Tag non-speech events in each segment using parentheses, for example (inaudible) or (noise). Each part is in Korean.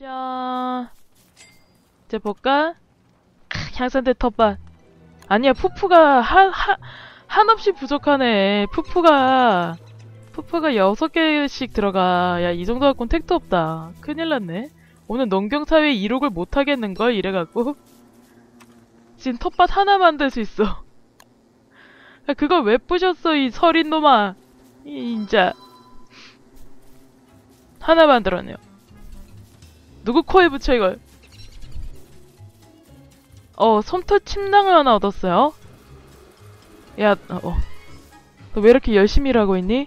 짠. 이제 볼까? 크, 향산대 텃밭. 아니야, 푸푸가 한, 한, 한없이 부족하네. 푸푸가, 푸푸가 여섯 개씩 들어가. 야, 이 정도 갖고는 택도 없다. 큰일 났네. 오늘 농경사회 이록을 못하겠는걸? 이래갖고. 지금 텃밭 하나 만들 수 있어. 야, 그걸 왜 부셨어, 이 서린 놈아. 이, 인자. 하나 만들었네요. 누구 코에 붙여 이걸? 어, 솜털 침낭을 하나 얻었어요. 야, 어. 너 왜 이렇게 열심히 일하고 있니?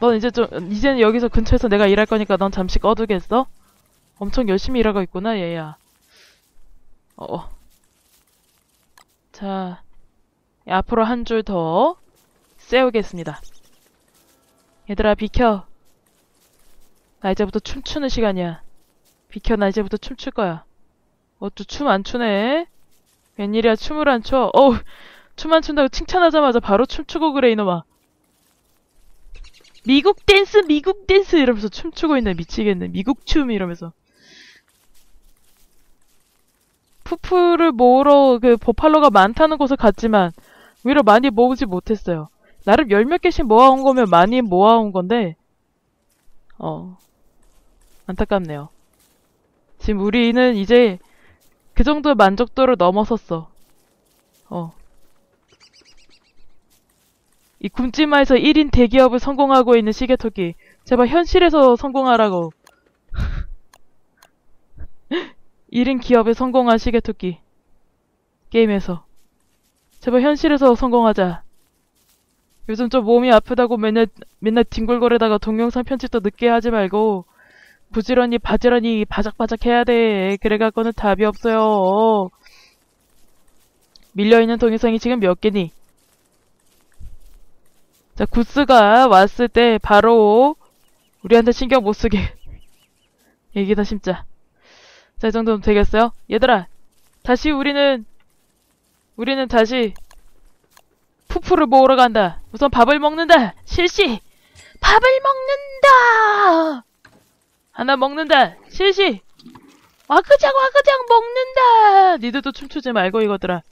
넌 이제 좀, 이제는 여기서 근처에서 내가 일할 거니까 넌 잠시 꺼두겠어? 엄청 열심히 일하고 있구나, 얘야. 어, 어. 앞으로 한 줄 더 세우겠습니다. 얘들아, 비켜. 나 이제부터 춤추는 시간이야. 비켜, 나 이제부터 춤출 거야. 어쭈, 춤 안 추네? 웬일이야, 춤을 안 춰? 어우, 춤 안 춘다고 칭찬하자마자 바로 춤추고 그래, 이놈아. 미국 댄스, 미국 댄스! 이러면서 춤추고 있네, 미치겠네. 미국 춤! 이러면서. 푸푸를 모으러 그 버팔로가 많다는 곳을 갔지만, 오히려 많이 모으지 못했어요. 나름 열 몇 개씩 모아온 거면 많이 모아온 건데, 어, 안타깝네요. 지금 우리는 이제 그 정도 만족도를 넘어섰어. 어. 이 굶지마에서 1인 대기업을 성공하고 있는 시계토끼. 제발 현실에서 성공하라고. (laughs) 1인 기업에 성공한 시계토끼. 게임에서. 제발 현실에서 성공하자. 요즘 좀 몸이 아프다고 맨날, 맨날 뒹굴거리다가 동영상 편집도 늦게 하지 말고, 부지런히 바지런히 바작바작 해야 돼. 그래갖고는 답이 없어요. 밀려있는 동영상이 지금 몇 개니? 자, 구스가 왔을 때 바로 우리한테 신경 못 쓰게 (laughs) 얘기다 심자. 자, 이 정도면 되겠어요? 얘들아, 다시 우리는 우리는 다시 푸푸를 모으러 간다. 우선 밥을 먹는다. 실시. 밥을 먹는다. 하나 먹는다. 실시. 와그작 와그작 먹는다. 니들도 춤추지 말고 이거들아.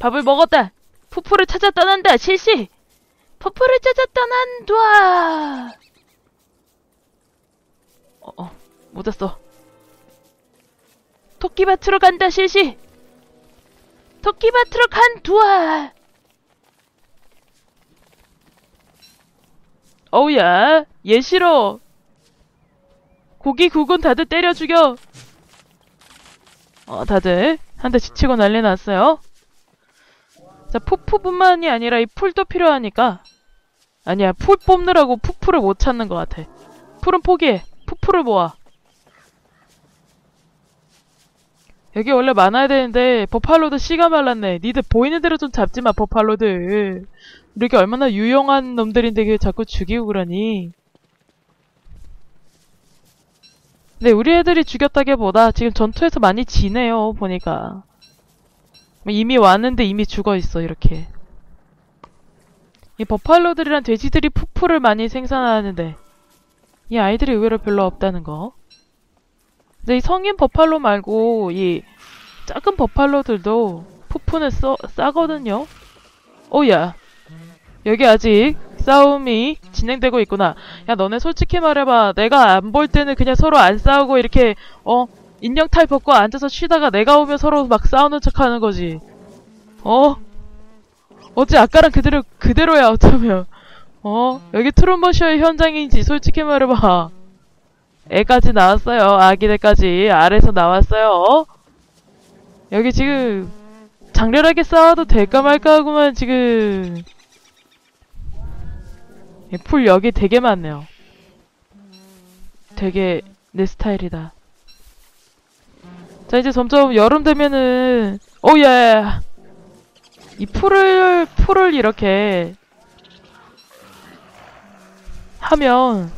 밥을 먹었다. 푸푸를 찾아 떠난다. 실시. 푸푸를 찾아 떠난다. 어, 어, 못 왔어. 토끼밭으로 간다. 실시. 토끼밭으로 간 두아. 어우야, 얘 싫어. 고기 국은 다들 때려 죽여. 어, 다들 한 대 지치고 난리 났어요. 자, 푸푸뿐만이 아니라 이 풀도 필요하니까. 아니야, 풀 뽑느라고 푸푸를 못 찾는 것 같아. 풀은 포기해. 푸푸를 모아. 여기 원래 많아야 되는데 버팔로드 씨가 말랐네. 니들 보이는 대로 좀 잡지 마, 버팔로드. 우리가 얼마나 유용한 놈들인데 그 자꾸 죽이고 그러니. 근데 우리 애들이 죽였다기보다 지금 전투에서 많이 지네요, 보니까. 이미 왔는데 이미 죽어있어, 이렇게. 이 버팔로들이란 돼지들이 푸푸를 많이 생산하는데 이 아이들이 의외로 별로 없다는 거. 근데 이 성인 버팔로 말고 이 작은 버팔로들도 푸푸는 써, 싸거든요. 오야. 여기 아직 싸움이 진행되고 있구나. 야 너네 솔직히 말해봐. 내가 안 볼 때는 그냥 서로 안 싸우고 이렇게 어 인형탈 벗고 앉아서 쉬다가 내가 오면 서로 막 싸우는 척하는 거지. 어? 어째 아까랑 그대로 그대로야 어쩌면. 어 여기 트루머쇼의 현장인지 솔직히 말해봐. 애까지 나왔어요. 아기들까지 아래서 나왔어요. 여기 지금 장렬하게 싸워도 될까 말까 하고만 지금 풀 여기 되게 많네요. 되게 내 스타일이다. 자 이제 점점 여름 되면은 오예 이 풀을 풀을 이렇게 하면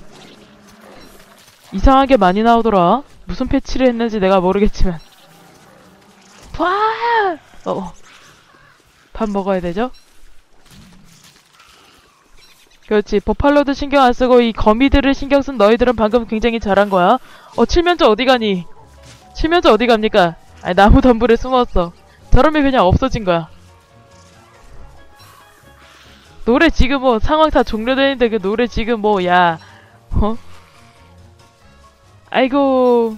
이상하게 많이 나오더라. 무슨 패치를 했는지 내가 모르겠지만. 와! 어. 밥 먹어야 되죠? 그렇지. 버팔로도 신경 안 쓰고 이 거미들을 신경 쓴 너희들은 방금 굉장히 잘한 거야. 어, 칠면조 어디 가니? 칠면조 어디 갑니까? 아니, 나무 덤불에 숨었어. 저러면 그냥 없어진 거야. 노래 지금 뭐 상황 다 종료되는데 그 노래 지금 뭐, 야, 어? 아이고.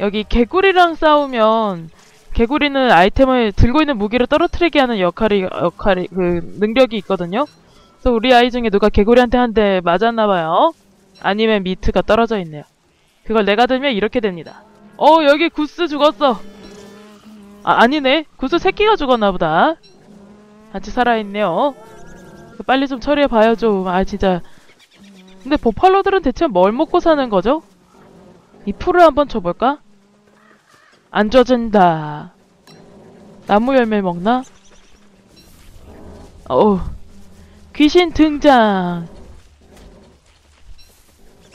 여기 개구리랑 싸우면 개구리는 아이템을 들고 있는 무기를 떨어뜨리게 하는 역할이 역할이 그 능력이 있거든요. 그래서 우리 아이 중에 누가 개구리한테 한 대 맞았나 봐요. 아니면 미트가 떨어져 있네요. 그걸 내가 들면 이렇게 됩니다. 어 여기 구스 죽었어. 아 아니네. 구스 새끼가 죽었나 보다. 같이 살아있네요. 빨리 좀 처리해 봐요 좀. 아 진짜. 근데 버팔로들은 대체 뭘 먹고 사는 거죠? 이 풀을 한번 줘볼까? 안 젖은다. 나무 열매 먹나? 어우. 귀신 등장.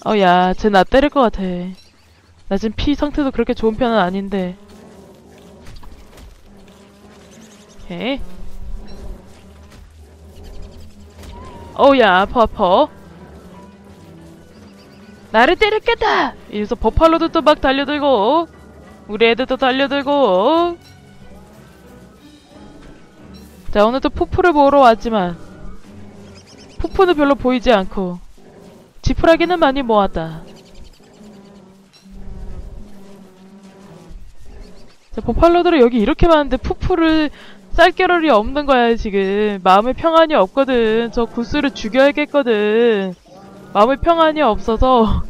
어, 야, 쟤 나 때릴 것 같아. 나 지금 피 상태도 그렇게 좋은 편은 아닌데. 오케이. 어우, 야, 아파, 아파. 나를 때렸겠다! 이래서 버팔로도 또 막 달려들고, 우리 애들도 달려들고. 자, 오늘도 푸푸를 보러 왔지만, 푸푸는 별로 보이지 않고, 지푸라기는 많이 모았다. 자, 버팔로들은 여기 이렇게 많은데 푸푸를 쌀 겨를이 없는 거야, 지금. 마음의 평안이 없거든. 저 구스를 죽여야겠거든. 마음의 평안이 없어서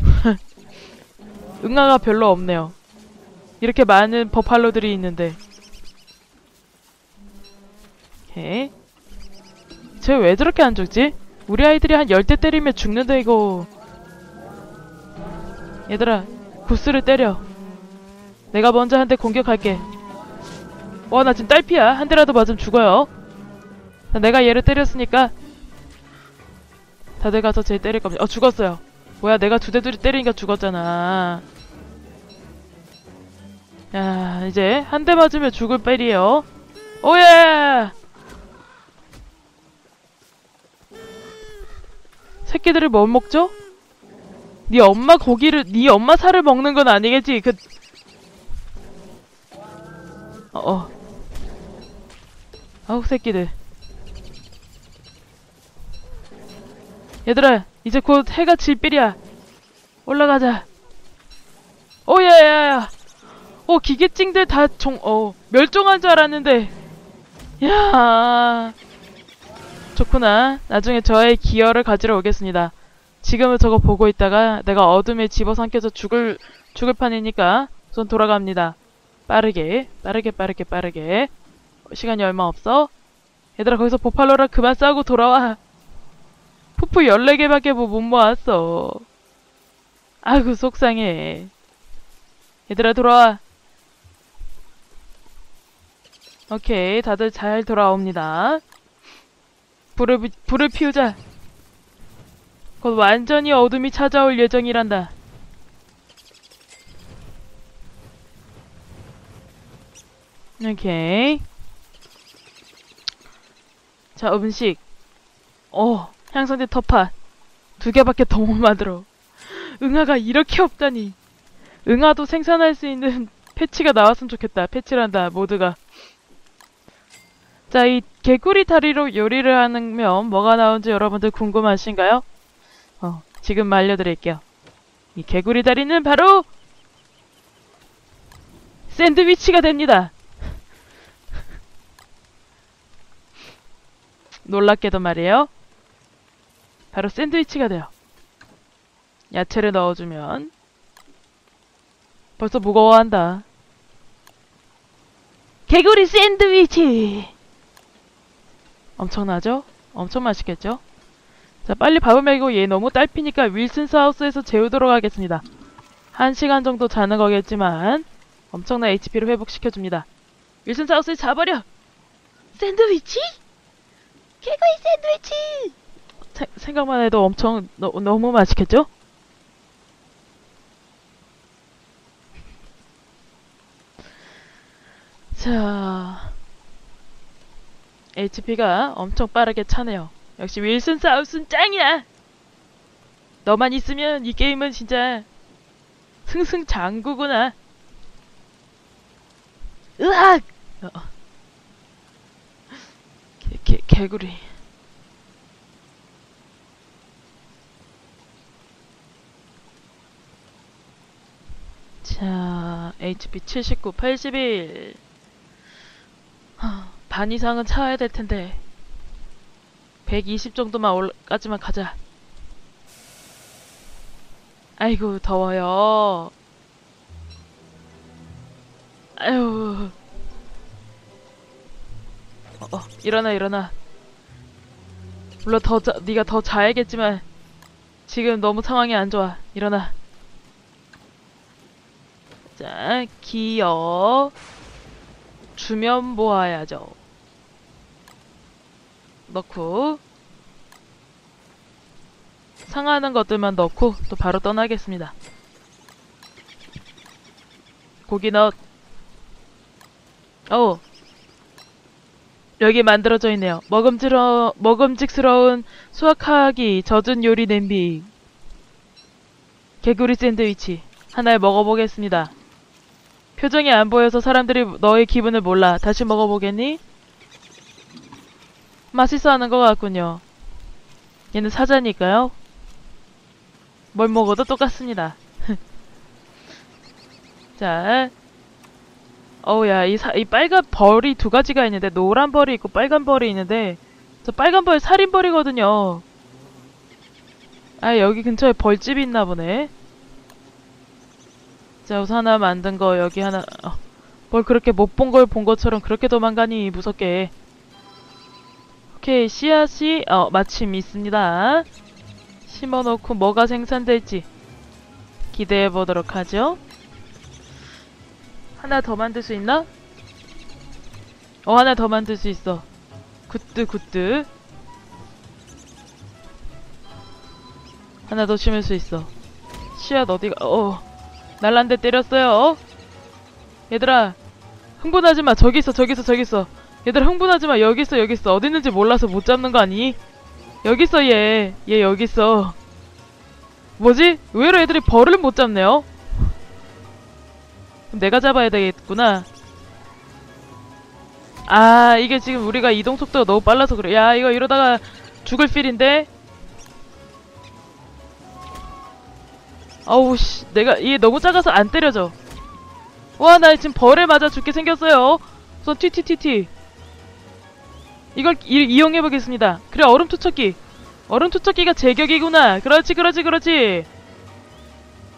(laughs) 응아가 별로 없네요. 이렇게 많은 버팔로들이 있는데. 오케이. 쟤왜 저렇게 안 죽지? 우리 아이들이 한 열 대 때리면 죽는데 이거. 얘들아, 구스를 때려. 내가 먼저 한 대 공격할게. 와, 나 지금 딸피야. 한 대라도 맞으면 죽어요. 자, 내가 얘를 때렸으니까 다들 가서 쟤 때릴 겁니다. 어, 죽었어요. 뭐야, 내가 두 대들이 때리니까 죽었잖아. 야, 이제 한 대 맞으면 죽을 뺄이에요. 오예! 새끼들을 뭐 먹죠? 네 엄마 고기를, 네 엄마 살을 먹는 건 아니겠지? 그, 어, 어. 아우, 새끼들. 얘들아, 이제 곧 해가 질 삘이야. 올라가자. 오야야야. 어, 기계찡들 다 종, 어, 멸종한 줄 알았는데. 야 좋구나. 나중에 저의 기여를 가지러 오겠습니다. 지금은 저거 보고 있다가 내가 어둠에 집어삼켜서 죽을, 죽을 판이니까 전 돌아갑니다. 빠르게, 빠르게, 빠르게, 빠르게. 어, 시간이 얼마 없어. 얘들아, 거기서 보팔로랑 그만 싸우고 돌아와. 푸푸 14개밖에 뭐 못 모았어. 아이고, 속상해. 얘들아, 돌아와. 오케이, 다들 잘 돌아옵니다. 불을, 비- 불을 피우자. 곧 완전히 어둠이 찾아올 예정이란다. 오케이. 자, 음식. 어, 향상된 터파. 두 개밖에 더못 만들어. 응아가 이렇게 없다니. 응아도 생산할 수 있는 (laughs) 패치가 나왔으면 좋겠다. 패치란다, 모두가. 자, 이 개구리 다리로 요리를 하면 뭐가 나온지 여러분들 궁금하신가요? 어, 지금 알려드릴게요. 이 개구리 다리는 바로 샌드위치가 됩니다. (laughs) 놀랍게도 말이에요. 바로 샌드위치가 돼요. 야채를 넣어주면 벌써 무거워한다. 개구리 샌드위치! 엄청나죠? 엄청 맛있겠죠? 자, 빨리 밥을 먹이고 얘 너무 딸피니까 윌슨스 하우스에서 재우도록 하겠습니다. 한 시간 정도 자는 거겠지만 엄청난 HP를 회복시켜줍니다. 윌슨스 하우스에 자버려! 샌드위치? 개구리 샌드위치! 세- 생각만 해도 엄청 너, 너무 맛있겠죠? (laughs) 자, HP가 엄청 빠르게 차네요. 역시 윌슨 사우스는 짱이야! 너만 있으면 이 게임은 진짜 승승장구구나. 으악! 어. 개, 개, 개구리. 자, HP 79, 81. 하, 반 이상은 차야 될 텐데. 120 정도만 올까지만 가자. 아이고, 더워요. 아유. 어, 어, 일어나, 일어나. 물론 더 자, 네가 더 자야겠지만 지금 너무 상황이 안 좋아. 일어나. 자, 기어 주면 모아야죠. 넣고 상하는 것들만 넣고 또 바로 떠나겠습니다. 고기 넣. 어. 여기 만들어져 있네요. 먹음직러, 먹음직스러운 수확하기 젖은 요리 냄비. 개구리 샌드위치. 하나를 먹어보겠습니다. 표정이 안 보여서 사람들이 너의 기분을 몰라. 다시 먹어보겠니? 맛있어 하는 것 같군요. 얘는 사자니까요. 뭘 먹어도 똑같습니다. (laughs) 자. 어우야, 이, 사, 이 빨간 벌이 두 가지가 있는데, 노란 벌이 있고 빨간 벌이 있는데, 저 빨간 벌 살인 벌이거든요. 아, 여기 근처에 벌집이 있나 보네. 자, 우선 하나 만든 거, 여기 하나, 어, 뭘 그렇게 못 본 걸 본 것처럼 그렇게 도망가니, 무섭게. 오케이, 씨앗이, 어, 마침 있습니다. 심어놓고 뭐가 생산될지 기대해보도록 하죠. 하나 더 만들 수 있나? 어, 하나 더 만들 수 있어. 굿드, 굿드. 하나 더 심을 수 있어. 씨앗 어디가, 어. 날란데 때렸어요. 얘들아, 흥분하지 마. 저기 있어, 저기 있어, 저기 있어. 얘들아, 흥분하지 마. 여기 있어, 여기 있어. 어디 있는지 몰라서 못 잡는 거 아니? 여기 있어, 얘. 얘 여기 있어. 뭐지? 의외로 애들이 벌을 못 잡네요. 내가 잡아야 되겠구나. 아, 이게 지금 우리가 이동 속도가 너무 빨라서 그래. 야, 이거 이러다가 죽을 필인데? 아우, 씨. 내가, 얘 너무 작아서 안 때려져. 와, 나 지금 벌에 맞아 죽게 생겼어요. 우선 튀튀튀튀. 이걸 이, 이용해 보겠습니다. 그래, 얼음 투척기. 얼음 투척기가 제격이구나. 그렇지, 그렇지, 그렇지.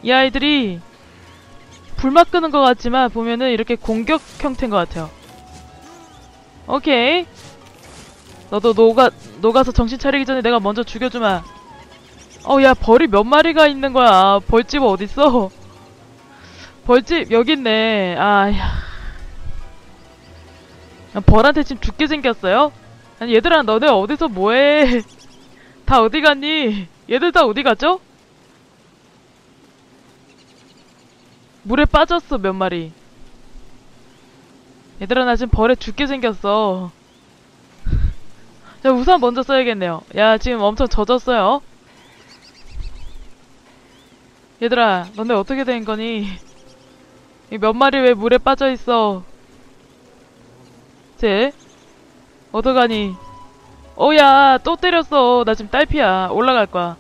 이 아이들이 불막 끄는 것 같지만 보면은 이렇게 공격 형태인 것 같아요. 오케이. 너도 녹아, 녹아서 정신 차리기 전에 내가 먼저 죽여주마. 어, 야, 벌이 몇 마리가 있는 거야. 벌집 어딨어? (laughs) 벌집, 여기 있네. 아, 야. 야, 벌한테 지금 죽게 생겼어요? 아니, 얘들아, 너네 어디서 뭐해? (laughs) 다 어디 갔니? 얘들 다 어디 갔죠? 물에 빠졌어, 몇 마리. 얘들아, 나 지금 벌에 죽게 생겼어. (laughs) 자, 우산 먼저 써야겠네요. 야, 지금 엄청 젖었어요. 얘들아, 너네 어떻게 된 거니? 이몇 마리 왜 물에 빠져 있어? 쟤? 어떡하니? 어야, 또 때렸어. 나 지금 딸피야. 올라갈 거야.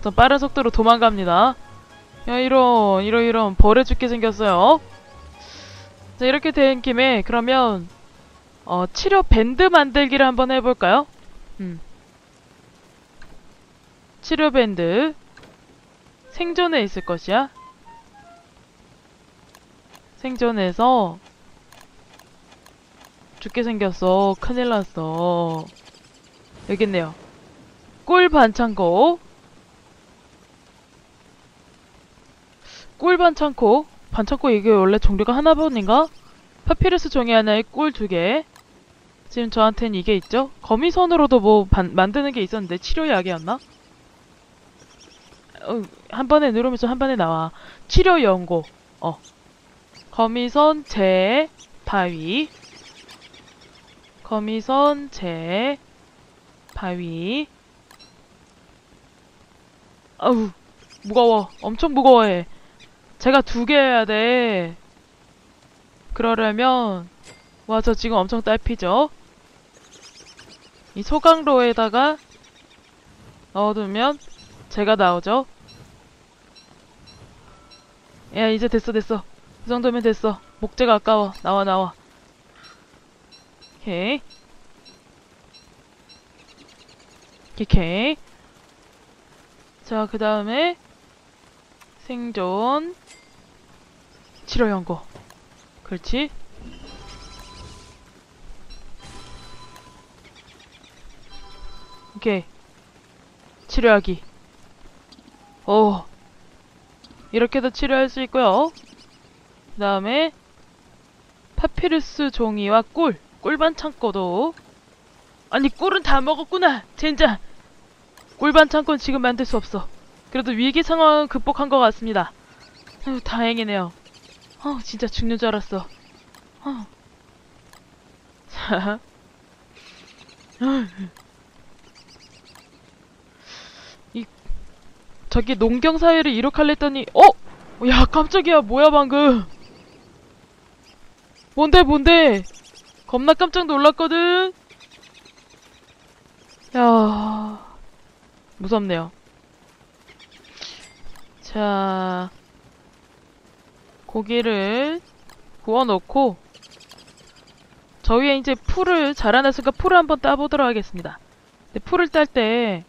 전 빠른 속도로 도망갑니다. 야, 이런, 이런, 이런, 벌에 죽게 생겼어요. 자, 이렇게 된 김에, 그러면, 어, 치료 밴드 만들기를 한번 해볼까요? 음. 치료 밴드. 생존에 있을 것이야. 생존에서 죽게 생겼어. 큰일 났어. 여기 있네요. 꿀 반창고. 꿀 반창고. 반창고 이게 원래 종류가 하나뿐인가? 파피루스 종이 하나에 꿀 두 개. 지금 저한테는 이게 있죠? 거미선으로도 뭐 반, 만드는 게 있었는데 치료약이었나? 어, 한 번에 누르면서 한 번에 나와. 치료 연고. 어. 거미선, 재, 바위. 거미선, 재, 바위. 아우, 무거워. 엄청 무거워해. 제가 두 개 해야 돼. 그러려면, 와, 저 지금 엄청 딸피죠? 이 소강로에다가 넣어두면 제가 나오죠? 야, 이제 됐어, 됐어. 이 정도면 됐어. 목재가 아까워. 나와, 나와. 오케이. 오케이. 자, 그 다음에 생존 치료 연고. 그렇지. 오케이. 치료하기. 오. 이렇게도 치료할 수 있고요. 그 다음에 파피루스 종이와 꿀. 꿀반 창고도. 아니 꿀은 다 먹었구나. 젠장. 꿀반 창고는 지금 만들 수 없어. 그래도 위기 상황은 극복한 것 같습니다. 아유, 다행이네요. 어, 진짜 죽는 줄 알았어. 어. 자. 이, 저기 농경사회를 이룩할래 했더니, 어? 야, 깜짝이야. 뭐야, 방금. 뭔데, 뭔데? 겁나 깜짝 놀랐거든? 야 무섭네요. 자, 고기를 구워놓고, 저 위에 이제 풀을 자라났으니까 풀을 한번 따보도록 하겠습니다. 근데 풀을 딸 때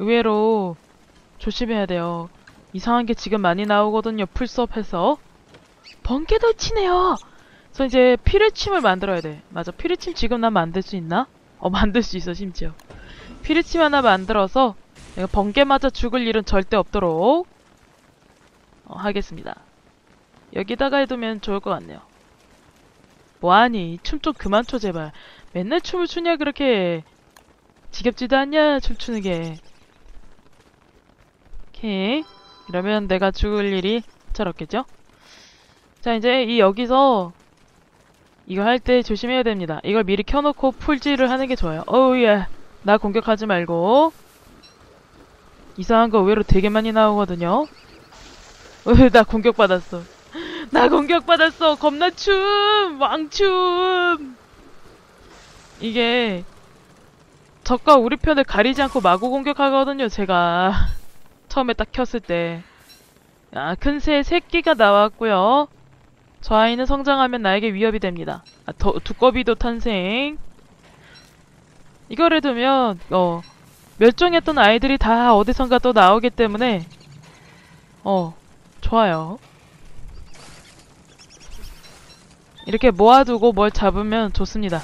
의외로 조심해야 돼요. 이상한 게 지금 많이 나오거든요. 풀섭해서. 번개도 치네요. 그래서 이제 피뢰침을 만들어야 돼. 맞아. 피뢰침 지금 난 만들 수 있나? 어, (laughs) 만들 수 있어, 심지어. 피뢰침 하나 만들어서 내가 번개 맞아 죽을 일은 절대 없도록 어, 하겠습니다. 여기다가 해두면 좋을 것 같네요. 뭐하니? 춤 좀 그만 춰 제발. 맨날 춤을 추냐 그렇게 지겹지도 않냐 춤추는 게. 오케이. 이러면 내가 죽을 일이 잘 없겠죠? 자 이제 이 여기서 이거 할 때 조심해야 됩니다. 이걸 미리 켜놓고 풀질을 하는 게 좋아요. 어우 예. 나 공격하지 말고 이상한 거 의외로 되게 많이 나오거든요. (laughs) 으, 나 공격받았어. (laughs) 나 공격받았어. 겁나 춤! 왕춤! 이게 적과 우리 편을 가리지 않고 마구 공격하거든요, 제가. (laughs) 처음에 딱 켰을 때. 아, 큰 새 새끼가 나왔고요. 저 아이는 성장하면 나에게 위협이 됩니다. 아, 더, 두꺼비도 탄생. 이걸 해두면 어 멸종했던 아이들이 다 어디선가 또 나오기 때문에 어 좋아요. 이렇게 모아두고 뭘 잡으면 좋습니다.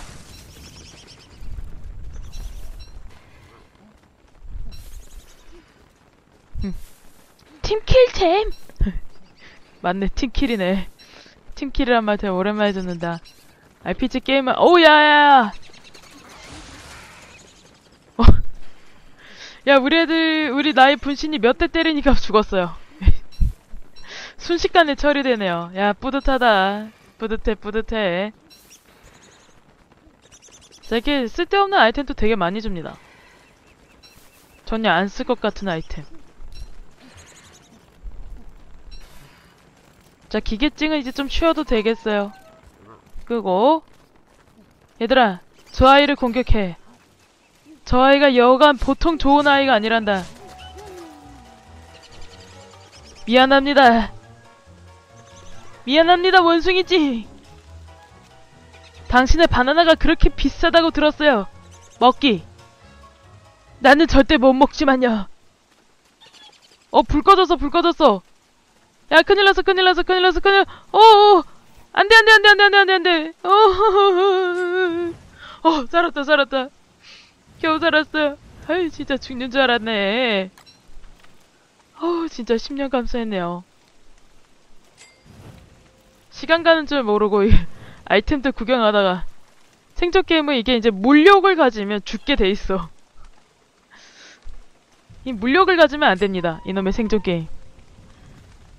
팀킬잼! (laughs) 맞네, 팀킬이네. 팀킬이란 말 되게 오랜만에 듣는다. RPG 게임은, 오우, 야야야! 어. (laughs) 야, 우리 애들, 우리 나이 분신이 몇 대 때리니까 죽었어요. (laughs) 순식간에 처리되네요. 야, 뿌듯하다. 뿌듯해, 뿌듯해. 자, 이렇게 쓸데없는 아이템도 되게 많이 줍니다. 전혀 안 쓸 것 같은 아이템. 자, 기계증은 이제 좀 쉬어도 되겠어요. 끄고. 얘들아, 저 아이를 공격해. 저 아이가 여간 보통 좋은 아이가 아니란다. 미안합니다. 미안합니다, 원숭이지. 당신의 바나나가 그렇게 비싸다고 들었어요. 먹기. 나는 절대 못 먹지만요. 어, 불 꺼졌어, 불 꺼졌어. 야, 큰일 났어, 큰일 났어, 큰일 났어, 큰일, 어, 어, 안 돼, 안 돼, 안 돼, 안 돼, 안 돼, 안 돼, 안 돼. 어, 어, 살았다, 살았다. 겨우 살았어요. 아유, 진짜 죽는 줄 알았네. 어우, 진짜 10년 감수했네요. 시간 가는 줄 모르고 이 (laughs) 아이템들 구경하다가 생존 게임은 이게 이제 물욕을 가지면 죽게 돼 있어. 이 물욕을 가지면 안 됩니다. 이놈의 생존 게임.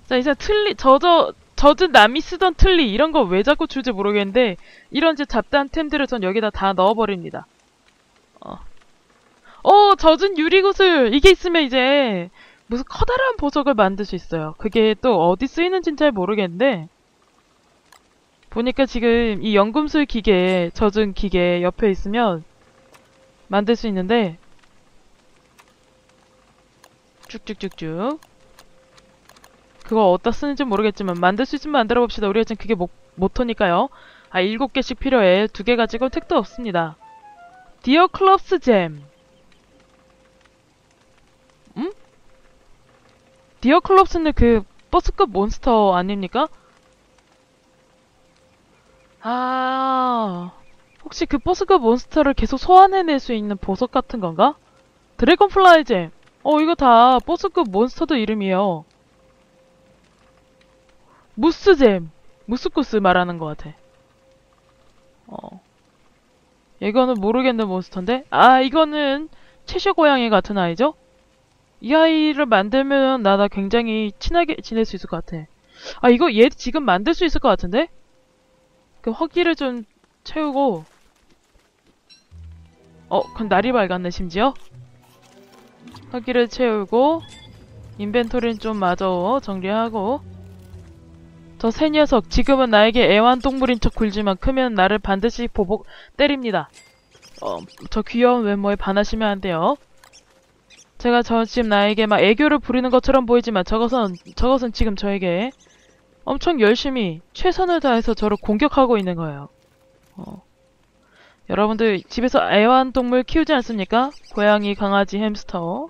자, 이제 틀리, 저저, 젖은 남이 쓰던 틀니 이런 거 왜 자꾸 줄지 모르겠는데 이런 이제 잡다한 템들을 전 여기다 다 넣어버립니다. 어, 어 젖은 유리구슬 이게 있으면 이제 무슨 커다란 보석을 만들 수 있어요. 그게 또 어디 쓰이는지는 잘 모르겠는데 보니까 지금 이 연금술 기계, 젖은 기계 옆에 있으면 만들 수 있는데 쭉쭉쭉쭉 그거 어디다 쓰는지 모르겠지만 만들 수 있으면 만들어 봅시다. 우리가 지금 그게 모, 모토니까요. 아 일곱 개씩 필요해. 두 개 가지고 택도 없습니다. 디어 클럽스 잼. 음? 디어 클럽스는 그 버스급 몬스터 아닙니까? 아 혹시 그 버스급 몬스터를 계속 소환해낼 수 있는 보석 같은 건가? 드래곤 플라이 잼. 어 이거 다 버스급 몬스터도 이름이에요. 무스잼. 무스쿠스 말하는 것 같아. 어. 이거는 모르겠는 몬스터인데? 아, 이거는 채셔 고양이 같은 아이죠? 이 아이를 만들면 나나 굉장히 친하게 지낼 수 있을 것 같아. 아, 이거 얘 지금 만들 수 있을 것 같은데? 그 허기를 좀 채우고. 어, 그럼 날이 밝았네, 심지어? 허기를 채우고, 인벤토리는 좀 마저 정리하고, 저 새 녀석 지금은 나에게 애완동물인 척 굴지만 크면 나를 반드시 보복 때립니다. 어, 저 귀여운 외모에 반하시면 안 돼요. 제가 저 지금 나에게 막 애교를 부리는 것처럼 보이지만 저것은 저것은 지금 저에게 엄청 열심히 최선을 다해서 저를 공격하고 있는 거예요. 어. 여러분들 집에서 애완동물 키우지 않습니까? 고양이, 강아지, 햄스터.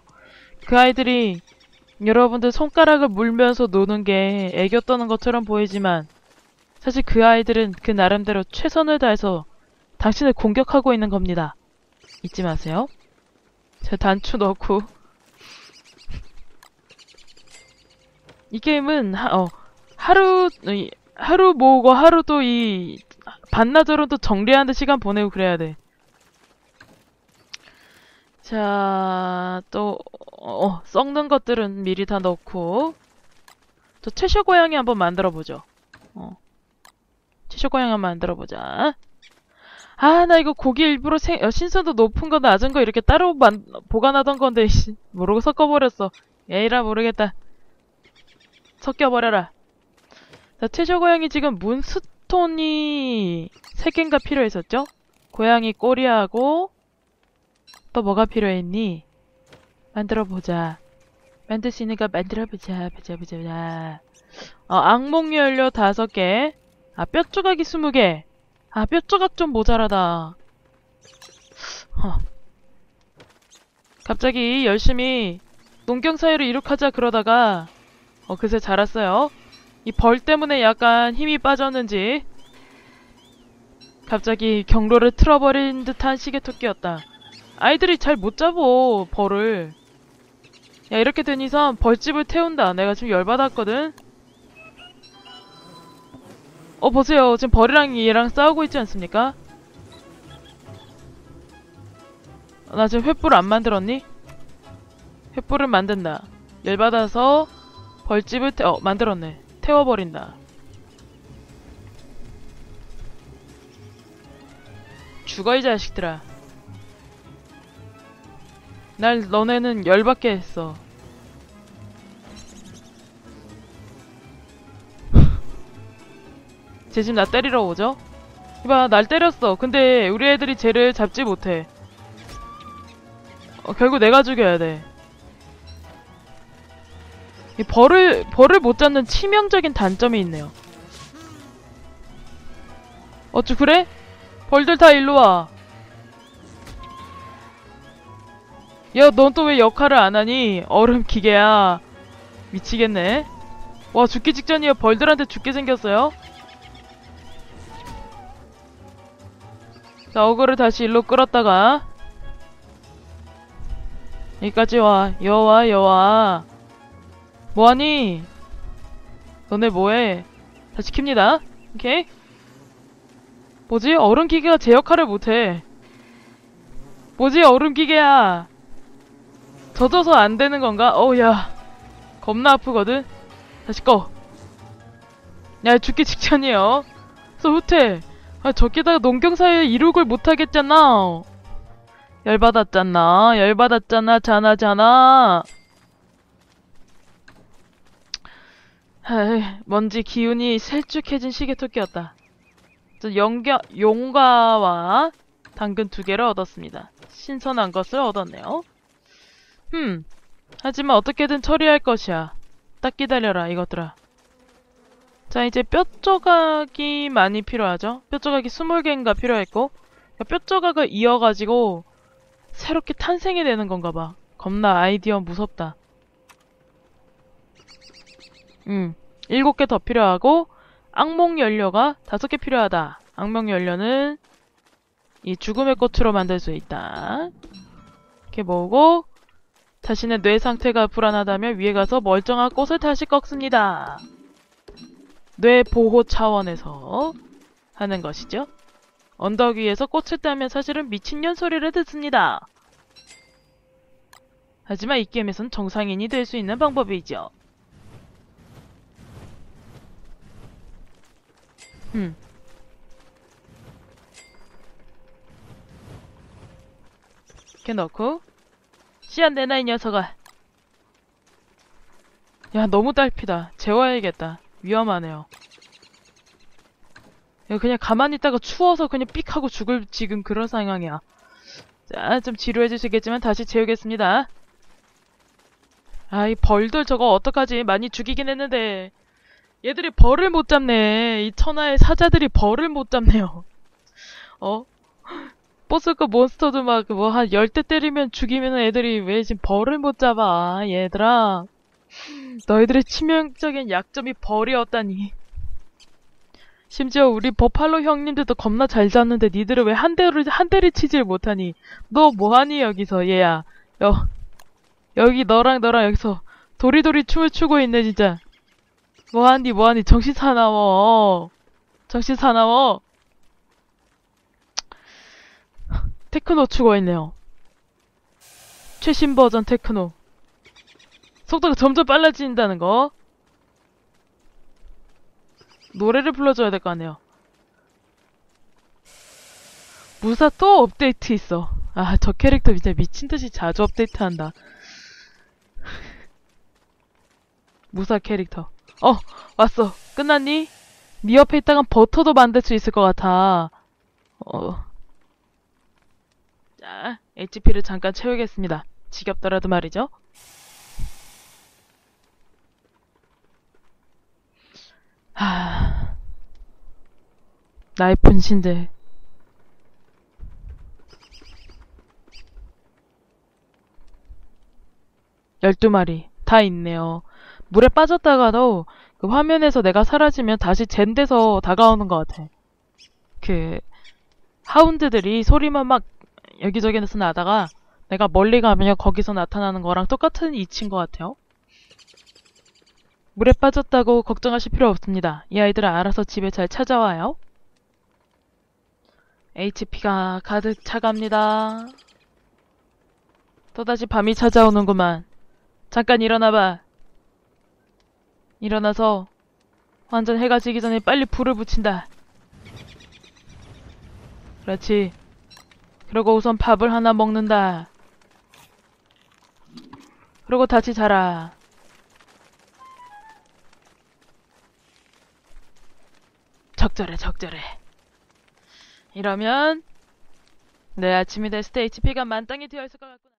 그 아이들이 여러분들 손가락을 물면서 노는 게 애교 떠는 것처럼 보이지만 사실 그 아이들은 그 나름대로 최선을 다해서 당신을 공격하고 있는 겁니다. 잊지 마세요. 제 단추 넣고 (laughs) 이 게임은 하, 어, 하루 이, 하루 모으고 하루 또 이 반나절은 또 정리하는 데 시간 보내고 그래야 돼. 자, 또, 어, 썩는 것들은 미리 다 넣고, 저 채쇼 고양이 한번 만들어보죠. 어. 채쇼 고양이 한번 만들어보자. 아, 나 이거 고기 일부러 생, 어, 신선도 높은 거 낮은 거 이렇게 따로 만, 보관하던 건데, 씨, 모르고 섞어버렸어. 에이라 모르겠다. 섞여버려라. 자, 채쇼 고양이 지금 문스톤이 3개인가 필요했었죠? 고양이 꼬리하고, 또 뭐가 필요했니? 만들어보자. 거 만들어보자. 보자, 보자, 보자. 어, 악몽 연료 다섯 개. 아, 뼈 조각이 스무 개. 아, 뼈 조각 좀 모자라다. 허. 갑자기 열심히 농경 사회를 이룩하자 그러다가 어, 그새 자랐어요. 이 벌 때문에 약간 힘이 빠졌는지 갑자기 경로를 틀어버린 듯한 시계토끼였다. 아이들이 잘 못 잡어 벌을. 야 이렇게 된 이상 벌집을 태운다. 내가 지금 열받았거든. 어 보세요. 지금 벌이랑 얘랑 싸우고 있지 않습니까? 나 지금 횃불 안 만들었니? 횃불을 만든다. 열받아서 벌집을 태... 어 만들었네. 태워버린다. 죽어 이 자식들아 날 너네는 열받게 했어. (laughs) 쟤 지금 나 때리러 오죠? 이봐, 날 때렸어. 근데 우리 애들이 쟤를 잡지 못해. 어, 결국 내가 죽여야 돼. 이 벌을, 벌을 못 잡는 치명적인 단점이 있네요. 어쭈, 그래? 벌들 다 일로 와. 야, 넌 또 왜 역할을 안 하니? 얼음 기계야. 미치겠네. 와, 죽기 직전이야. 벌들한테 죽게 생겼어요. 자, 어그를 다시 일로 끌었다가 여기까지 와. 여와, 여와. 뭐하니? 너네 뭐해? 다시 킵니다. 오케이? 뭐지? 얼음 기계가 제 역할을 못해. 뭐지? 얼음 기계야. 젖어서 안 되는 건가? 어우, 야. 겁나 아프거든? 다시 꺼. 야, 죽기 직전이에요. 그래서 후퇴. 아, 저기다가 농경사에 이룩을 못하겠잖아. 열받았잖아. 열받았잖아. 자나, 자나. 에이, 뭔지 기운이 셀쭉해진 시계토끼였다. 저 영겨, 용과와 당근 두 개를 얻었습니다. 신선한 것을 얻었네요. 흠, 하지만 어떻게든 처리할 것이야. 딱 기다려라, 이것들아. 자, 이제 뼈 조각이 많이 필요하죠? 뼈 조각이 20개인가 필요했고, 뼈 조각을 이어가지고 새롭게 탄생이 되는 건가 봐. 겁나 아이디어 무섭다. 음, 7개 더 필요하고, 악몽 연료가 5개 필요하다. 악몽 연료는 이 죽음의 꽃으로 만들 수 있다. 이렇게 모으고, 자신의 뇌 상태가 불안하다면 위에 가서 멀쩡한 꽃을 다시 꺾습니다. 뇌 보호 차원에서 하는 것이죠. 언덕 위에서 꽃을 따면 사실은 미친년 소리를 듣습니다. 하지만 이 게임에선 정상인이 될 수 있는 방법이죠. 음. 이렇게 넣고 씨앗 내놔 이 녀석아. 야 너무 딸피다. 재워야겠다. 위험하네요. 이거 그냥 가만히 있다가 추워서 그냥 삑 하고 죽을 지금 그런 상황이야. 자, 좀 지루해 주시겠지만 다시 재우겠습니다. 아, 이 벌들 저거 어떡하지? 많이 죽이긴 했는데. 얘들이 벌을 못 잡네. 이 천하의 사자들이 벌을 못 잡네요. (laughs) 어? 보스급 몬스터도 막 뭐 한 열대 때리면 죽이면 애들이 왜 지금 벌을 못 잡아? 얘들아. 너희들의 치명적인 약점이 벌이었다니. 심지어 우리 버팔로 형님들도 겁나 잘 잡는데 니들은 왜 한 대를 한 대를 치질 못하니? 너 뭐하니 여기서 얘야? 여 여기 너랑 너랑 여기서 도리도리 춤을 추고 있네 진짜. 뭐하니 뭐하니 정신 사나워. 정신 사나워. 테크노 추고 있네요. 최신 버전 테크노. 속도가 점점 빨라진다는 거. 노래를 불러줘야 될 거 아니에요. 무사 또 업데이트 있어. 아, 저 캐릭터 진짜 미친듯이 자주 업데이트 한다. (laughs) 무사 캐릭터. 어, 왔어. 끝났니? 네 옆에 있다간 버터도 만들 수 있을 것 같아. 어. 자, HP를 잠깐 채우겠습니다. 지겹더라도 말이죠. 하... 나의 분신들. 열두 마리 다 있네요. 물에 빠졌다가도 그 화면에서 내가 사라지면 다시 젠데서 다가오는 것 같아. 그 하운드들이 소리만 막 여기저기에서 나다가 내가 멀리 가면 거기서 나타나는 거랑 똑같은 이치인 것 같아요. 물에 빠졌다고 걱정하실 필요 없습니다. 이 아이들은 알아서 집에 잘 찾아와요. HP가 가득 차갑니다. 또다시 밤이 찾아오는구만. 잠깐 일어나봐. 일어나서 완전 해가 지기 전에 빨리 불을 붙인다. 그렇지. 그리고 우선 밥을 하나 먹는다. 그리고 다시 자라. 적절해, 적절해. 이러면 내 아침이 됐을 때 HP가 만땅이 되어 있을 것 같구나.